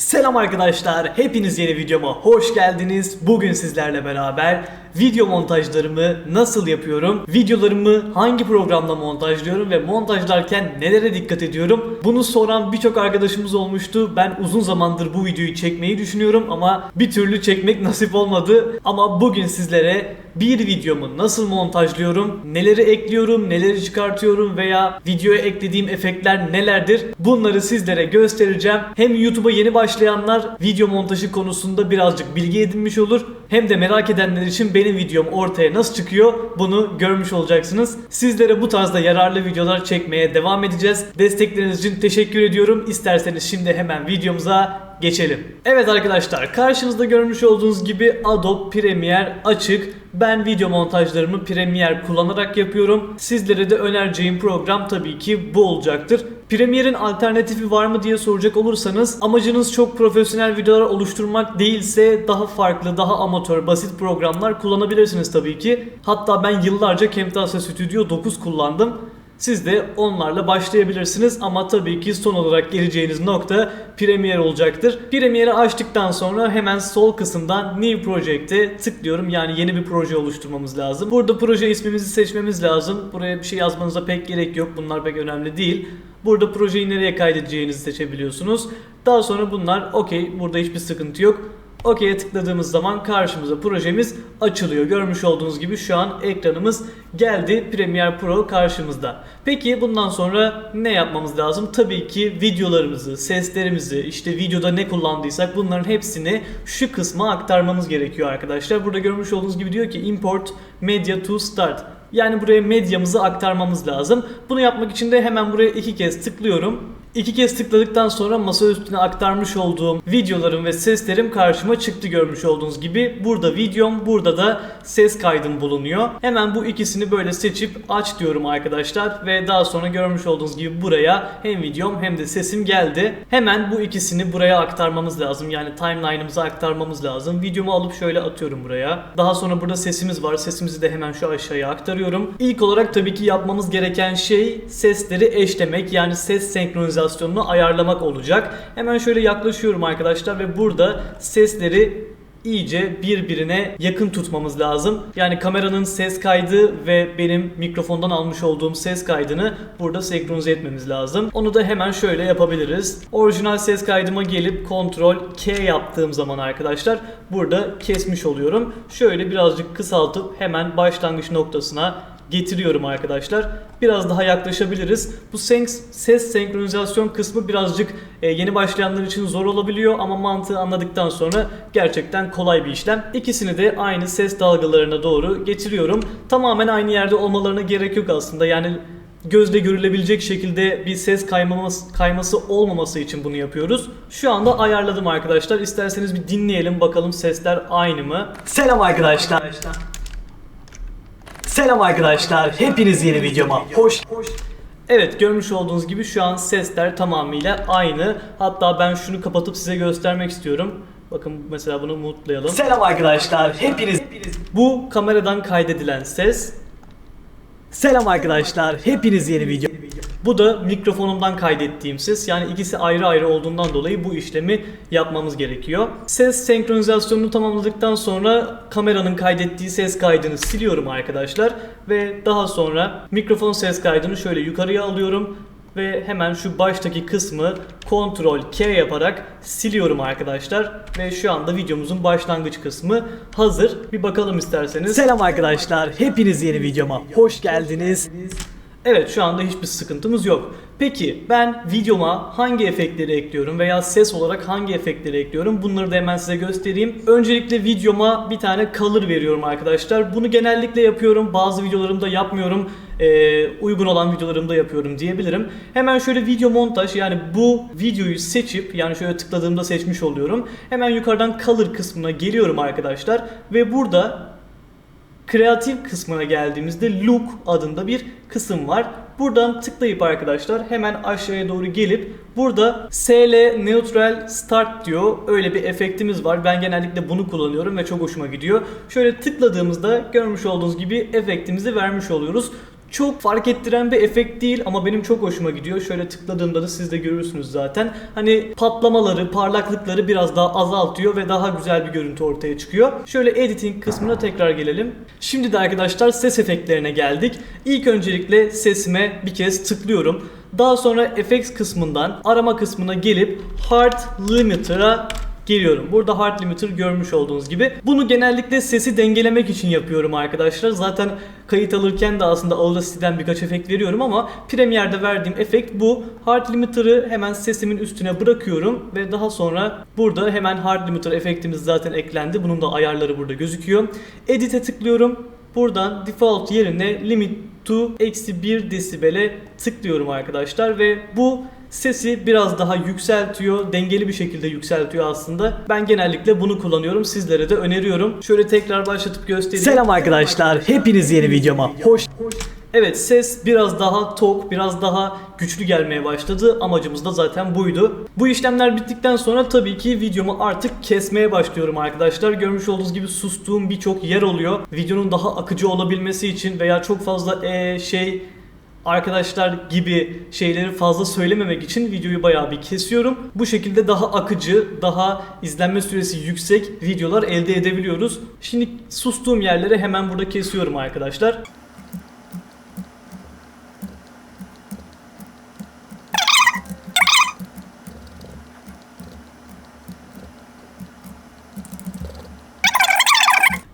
Selam arkadaşlar, hepiniz yeni videoma hoş geldiniz. Bugün sizlerle beraber video montajlarımı nasıl yapıyorum, videolarımı hangi programla montajlıyorum ve montajlarken nelere dikkat ediyorum bunu soran birçok arkadaşımız olmuştu. Ben uzun zamandır bu videoyu çekmeyi düşünüyorum ama bir türlü çekmek nasip olmadı. Ama bugün sizlere bir videomu nasıl montajlıyorum, neleri ekliyorum, neleri çıkartıyorum veya videoya eklediğim efektler nelerdir bunları sizlere göstereceğim. Hem YouTube'a yeni başlayanlar video montajı konusunda birazcık bilgi edinmiş olur. Hem de merak edenler için benim videom ortaya nasıl çıkıyor bunu görmüş olacaksınız. Sizlere bu tarzda yararlı videolar çekmeye devam edeceğiz. Destekleriniz için teşekkür ediyorum. İsterseniz şimdi hemen videomuza geçelim. Evet arkadaşlar karşınızda görmüş olduğunuz gibi Adobe Premiere açık. Ben video montajlarımı Premiere kullanarak yapıyorum. Sizlere de önereceğim program tabii ki bu olacaktır. Premiere'in alternatifi var mı diye soracak olursanız amacınız çok profesyonel videolar oluşturmak değilse daha farklı, daha amatör, basit programlar kullanabilirsiniz tabii ki. Hatta ben yıllarca Camtasia Studio 9 kullandım. Siz de onlarla başlayabilirsiniz ama tabii ki son olarak geleceğiniz nokta Premiere olacaktır. Premiere'i açtıktan sonra hemen sol kısımdan New Project'e tıklıyorum. Yani yeni bir proje oluşturmamız lazım. Burada proje ismimizi seçmemiz lazım. Buraya bir şey yazmanıza pek gerek yok. Bunlar pek önemli değil. Burada projeyi nereye kaydedeceğinizi seçebiliyorsunuz. Daha sonra bunlar okey. Burada hiçbir sıkıntı yok. OK'ye tıkladığımız zaman karşımıza projemiz açılıyor. Görmüş olduğunuz gibi şu an ekranımız geldi. Premiere Pro karşımızda. Peki bundan sonra ne yapmamız lazım? Tabii ki videolarımızı, seslerimizi, işte videoda ne kullandıysak bunların hepsini şu kısma aktarmamız gerekiyor arkadaşlar. Burada görmüş olduğunuz gibi diyor ki import media to start. Yani buraya medyamızı aktarmamız lazım. Bunu yapmak için de hemen buraya iki kez tıklıyorum. İki kez tıkladıktan sonra masa üstüne aktarmış olduğum videolarım ve seslerim karşıma çıktı görmüş olduğunuz gibi. Burada videom, burada da ses kaydım bulunuyor. Hemen bu ikisini böyle seçip aç diyorum arkadaşlar ve daha sonra görmüş olduğunuz gibi buraya hem videom hem de sesim geldi. Hemen bu ikisini buraya aktarmamız lazım. Yani timeline'ımıza aktarmamız lazım. Videomu alıp şöyle atıyorum buraya. Daha sonra burada sesimiz var. Sesimizi de hemen şu aşağıya aktarıyorum. İlk olarak tabii ki yapmamız gereken şey sesleri eşlemek yani ses senkronizasyonu ayarlamak olacak. Hemen şöyle yaklaşıyorum arkadaşlar ve burada sesleri iyice birbirine yakın tutmamız lazım. Yani kameranın ses kaydı ve benim mikrofondan almış olduğum ses kaydını burada senkronize etmemiz lazım. Onu da hemen şöyle yapabiliriz. Orijinal ses kaydıma gelip Ctrl K yaptığım zaman arkadaşlar burada kesmiş oluyorum. Şöyle birazcık kısaltıp hemen başlangıç noktasına getiriyorum arkadaşlar. Biraz daha yaklaşabiliriz. Bu ses senkronizasyon kısmı birazcık e, yeni başlayanlar için zor olabiliyor ama mantığı anladıktan sonra gerçekten kolay bir işlem. İkisini de aynı ses dalgalarına doğru getiriyorum. Tamamen aynı yerde olmalarına gerek yok aslında. Yani gözle görülebilecek şekilde bir ses kaymaması, kayması olmaması için bunu yapıyoruz. Şu anda ayarladım arkadaşlar. İsterseniz bir dinleyelim bakalım sesler aynı mı? Selam arkadaşlar. Selam arkadaşlar. Hepiniz yeni videoma hoş Evet görmüş olduğunuz gibi şu an sesler tamamıyla aynı. Hatta ben şunu kapatıp size göstermek istiyorum. Bakın mesela bunu mutlayalım. Selam arkadaşlar. Hepiniz bu kameradan kaydedilen ses. Selam arkadaşlar. Hepiniz yeni video. Bu da mikrofonumdan kaydettiğim ses. Yani ikisi ayrı ayrı olduğundan dolayı bu işlemi yapmamız gerekiyor. Ses senkronizasyonunu tamamladıktan sonra kameranın kaydettiği ses kaydını siliyorum arkadaşlar. Ve daha sonra mikrofon ses kaydını şöyle yukarıya alıyorum. Ve hemen şu baştaki kısmı Ctrl K yaparak siliyorum arkadaşlar. Ve şu anda videomuzun başlangıç kısmı hazır. Bir bakalım isterseniz. Selam arkadaşlar. Hepiniz yeni videoma hoş geldiniz. Evet şu anda hiçbir sıkıntımız yok. Peki ben videoma hangi efektleri ekliyorum veya ses olarak hangi efektleri ekliyorum bunları da hemen size göstereyim. Öncelikle videoma bir tane color veriyorum arkadaşlar. Bunu genellikle yapıyorum. Bazı videolarımda yapmıyorum. Ee, uygun olan videolarımda yapıyorum diyebilirim. Hemen şöyle video montaj yani bu videoyu seçip yani şöyle tıkladığımda seçmiş oluyorum. Hemen yukarıdan color kısmına geliyorum arkadaşlar ve burada Kreatif kısmına geldiğimizde Look adında bir kısım var. Buradan tıklayıp arkadaşlar hemen aşağıya doğru gelip burada SL Neutral Start diyor. Öyle bir efektimiz var. Ben genellikle bunu kullanıyorum ve çok hoşuma gidiyor. Şöyle tıkladığımızda görmüş olduğunuz gibi efektimizi vermiş oluyoruz. Çok fark ettiren bir efekt değil ama benim çok hoşuma gidiyor. Şöyle tıkladığımda da siz de görürsünüz zaten. Hani patlamaları, parlaklıkları biraz daha azaltıyor ve daha güzel bir görüntü ortaya çıkıyor. Şöyle editing kısmına tekrar gelelim. Şimdi de arkadaşlar ses efektlerine geldik. İlk öncelikle sesime bir kez tıklıyorum. Daha sonra effects kısmından arama kısmına gelip hard limiter'a geliyorum. Burada hard limiter görmüş olduğunuz gibi. Bunu genellikle sesi dengelemek için yapıyorum arkadaşlar. Zaten kayıt alırken de aslında Audacity'den birkaç efekt veriyorum ama Premiere'de verdiğim efekt bu. Hard limiter'ı hemen sesimin üstüne bırakıyorum ve daha sonra burada hemen hard limiter efektimiz zaten eklendi. Bunun da ayarları burada gözüküyor. Edit'e tıklıyorum. Buradan default yerine limit to eksi 1 desibele tıklıyorum arkadaşlar ve bu sesi biraz daha yükseltiyor. Dengeli bir şekilde yükseltiyor aslında. Ben genellikle bunu kullanıyorum. Sizlere de öneriyorum. Şöyle tekrar başlatıp göstereyim. Selam arkadaşlar. Hepiniz yeni videoma hoş Evet ses biraz daha tok, biraz daha güçlü gelmeye başladı. Amacımız da zaten buydu. Bu işlemler bittikten sonra tabii ki videomu artık kesmeye başlıyorum arkadaşlar. Görmüş olduğunuz gibi sustuğum birçok yer oluyor. Videonun daha akıcı olabilmesi için veya çok fazla e, şey arkadaşlar gibi şeyleri fazla söylememek için videoyu bayağı bir kesiyorum. Bu şekilde daha akıcı, daha izlenme süresi yüksek videolar elde edebiliyoruz. Şimdi sustuğum yerleri hemen burada kesiyorum arkadaşlar.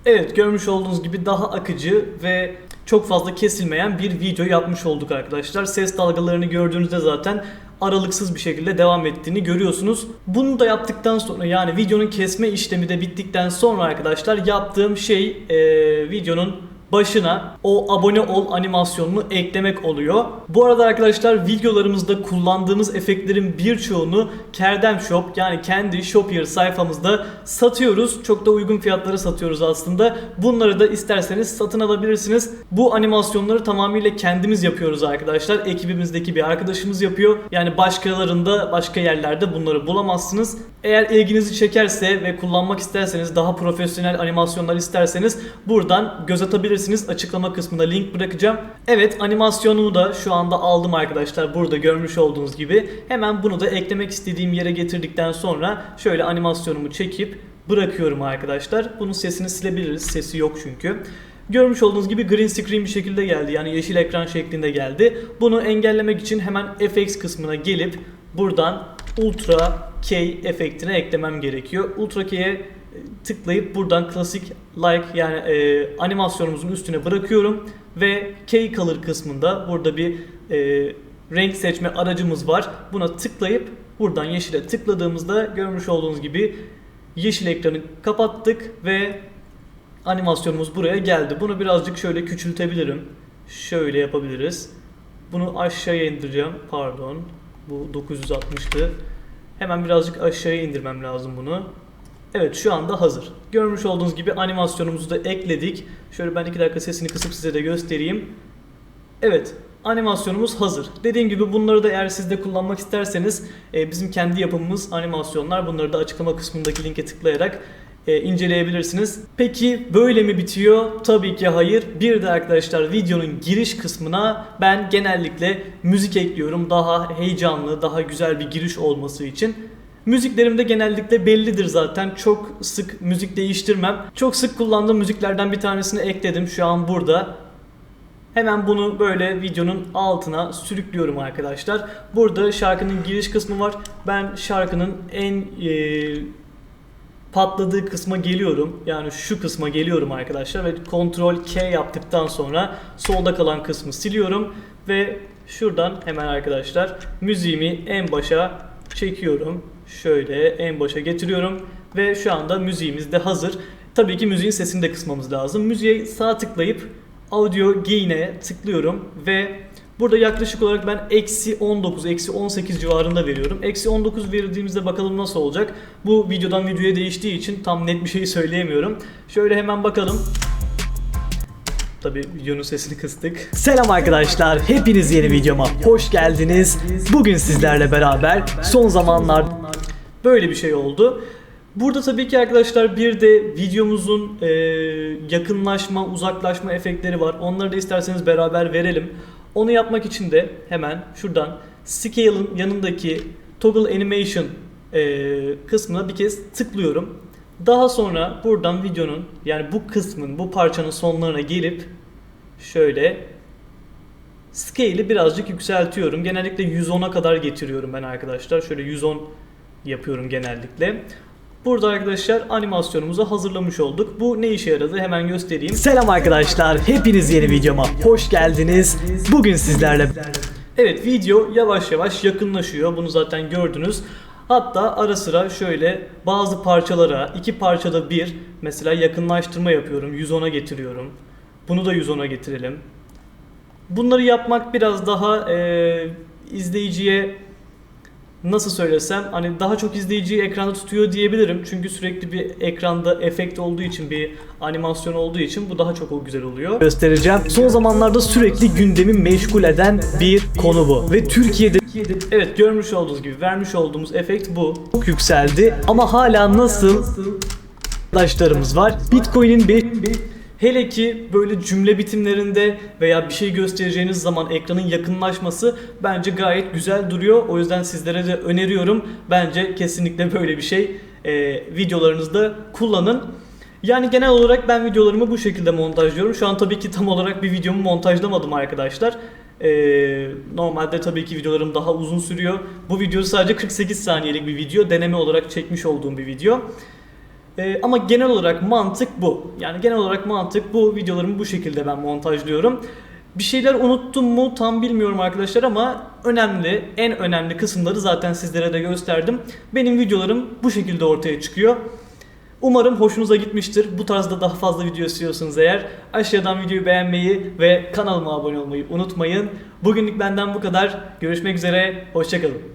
Evet görmüş olduğunuz gibi daha akıcı ve çok fazla kesilmeyen bir video yapmış olduk arkadaşlar. Ses dalgalarını gördüğünüzde zaten aralıksız bir şekilde devam ettiğini görüyorsunuz. Bunu da yaptıktan sonra yani videonun kesme işlemi de bittikten sonra arkadaşlar yaptığım şey e, videonun başına o abone ol animasyonunu eklemek oluyor. Bu arada arkadaşlar videolarımızda kullandığımız efektlerin birçoğunu Kerdem Shop yani kendi Shopier sayfamızda satıyoruz. Çok da uygun fiyatlara satıyoruz aslında. Bunları da isterseniz satın alabilirsiniz. Bu animasyonları tamamıyla kendimiz yapıyoruz arkadaşlar. Ekibimizdeki bir arkadaşımız yapıyor. Yani başkalarında başka yerlerde bunları bulamazsınız. Eğer ilginizi çekerse ve kullanmak isterseniz daha profesyonel animasyonlar isterseniz buradan göz atabilirsiniz. Açıklama kısmında link bırakacağım. Evet animasyonumu da şu anda aldım arkadaşlar. Burada görmüş olduğunuz gibi. Hemen bunu da eklemek istediğim yere getirdikten sonra şöyle animasyonumu çekip bırakıyorum arkadaşlar. Bunun sesini silebiliriz. Sesi yok çünkü. Görmüş olduğunuz gibi green screen bir şekilde geldi. Yani yeşil ekran şeklinde geldi. Bunu engellemek için hemen FX kısmına gelip buradan Ultra K efektine eklemem gerekiyor. Ultra K'ye tıklayıp buradan klasik like yani e, animasyonumuzun üstüne bırakıyorum ve K color kısmında burada bir e, renk seçme aracımız var. Buna tıklayıp buradan yeşile tıkladığımızda görmüş olduğunuz gibi yeşil ekranı kapattık ve animasyonumuz buraya geldi. Bunu birazcık şöyle küçültebilirim. Şöyle yapabiliriz. Bunu aşağıya indireceğim. Pardon. Bu 960'tı. Hemen birazcık aşağıya indirmem lazım bunu. Evet şu anda hazır. Görmüş olduğunuz gibi animasyonumuzu da ekledik. Şöyle ben 2 dakika sesini kısıp size de göstereyim. Evet animasyonumuz hazır. Dediğim gibi bunları da eğer siz de kullanmak isterseniz e, bizim kendi yapımımız animasyonlar. Bunları da açıklama kısmındaki linke tıklayarak e, inceleyebilirsiniz. Peki böyle mi bitiyor? Tabii ki hayır. Bir de arkadaşlar videonun giriş kısmına ben genellikle müzik ekliyorum. Daha heyecanlı, daha güzel bir giriş olması için. Müziklerim de genellikle bellidir zaten. Çok sık müzik değiştirmem. Çok sık kullandığım müziklerden bir tanesini ekledim. Şu an burada. Hemen bunu böyle videonun altına sürüklüyorum arkadaşlar. Burada şarkının giriş kısmı var. Ben şarkının en e, patladığı kısma geliyorum. Yani şu kısma geliyorum arkadaşlar ve Ctrl K yaptıktan sonra solda kalan kısmı siliyorum ve şuradan hemen arkadaşlar müziğimi en başa çekiyorum. Şöyle en başa getiriyorum ve şu anda müziğimiz de hazır. Tabii ki müziğin sesini de kısmamız lazım. Müziğe sağ tıklayıp audio gain'e tıklıyorum ve burada yaklaşık olarak ben eksi 19, eksi 18 civarında veriyorum. Eksi 19 verdiğimizde bakalım nasıl olacak. Bu videodan videoya değiştiği için tam net bir şey söyleyemiyorum. Şöyle hemen bakalım. Tabii videonun sesini kıstık. Selam arkadaşlar. Hepiniz yeni videoma hoş geldiniz. Bugün sizlerle beraber son zamanlar böyle bir şey oldu. Burada tabii ki arkadaşlar bir de videomuzun e, yakınlaşma, uzaklaşma efektleri var. Onları da isterseniz beraber verelim. Onu yapmak için de hemen şuradan Scale'ın yanındaki Toggle Animation e, kısmına bir kez tıklıyorum. Daha sonra buradan videonun yani bu kısmın, bu parçanın sonlarına gelip şöyle Scale'i birazcık yükseltiyorum. Genellikle 110'a kadar getiriyorum ben arkadaşlar. Şöyle 110 yapıyorum genellikle. Burada arkadaşlar animasyonumuzu hazırlamış olduk. Bu ne işe yaradı hemen göstereyim. Selam arkadaşlar. Hepiniz yeni videoma hoş geldiniz. Bugün sizlerle Evet video yavaş yavaş yakınlaşıyor. Bunu zaten gördünüz. Hatta ara sıra şöyle bazı parçalara iki parçada bir mesela yakınlaştırma yapıyorum. 110'a getiriyorum. Bunu da 110'a getirelim. Bunları yapmak biraz daha e, izleyiciye nasıl söylesem hani daha çok izleyiciyi ekranda tutuyor diyebilirim. Çünkü sürekli bir ekranda efekt olduğu için bir animasyon olduğu için bu daha çok o güzel oluyor. Göstereceğim. Son zamanlarda sürekli gündemi meşgul eden bir konu bu. Ve Türkiye'de evet görmüş olduğunuz gibi vermiş olduğumuz efekt bu. Çok yükseldi ama hala nasıl arkadaşlarımız var. Bitcoin'in 5 Hele ki böyle cümle bitimlerinde veya bir şey göstereceğiniz zaman ekranın yakınlaşması bence gayet güzel duruyor. O yüzden sizlere de öneriyorum. Bence kesinlikle böyle bir şey e, videolarınızda kullanın. Yani genel olarak ben videolarımı bu şekilde montajlıyorum. Şu an tabii ki tam olarak bir videomu montajlamadım arkadaşlar. Ee, normalde tabii ki videolarım daha uzun sürüyor. Bu video sadece 48 saniyelik bir video. Deneme olarak çekmiş olduğum bir video. Ee, ama genel olarak mantık bu. Yani genel olarak mantık bu. Videolarımı bu şekilde ben montajlıyorum. Bir şeyler unuttum mu tam bilmiyorum arkadaşlar ama önemli, en önemli kısımları zaten sizlere de gösterdim. Benim videolarım bu şekilde ortaya çıkıyor. Umarım hoşunuza gitmiştir. Bu tarzda daha fazla video istiyorsanız eğer aşağıdan videoyu beğenmeyi ve kanalıma abone olmayı unutmayın. Bugünlük benden bu kadar. Görüşmek üzere, hoşçakalın.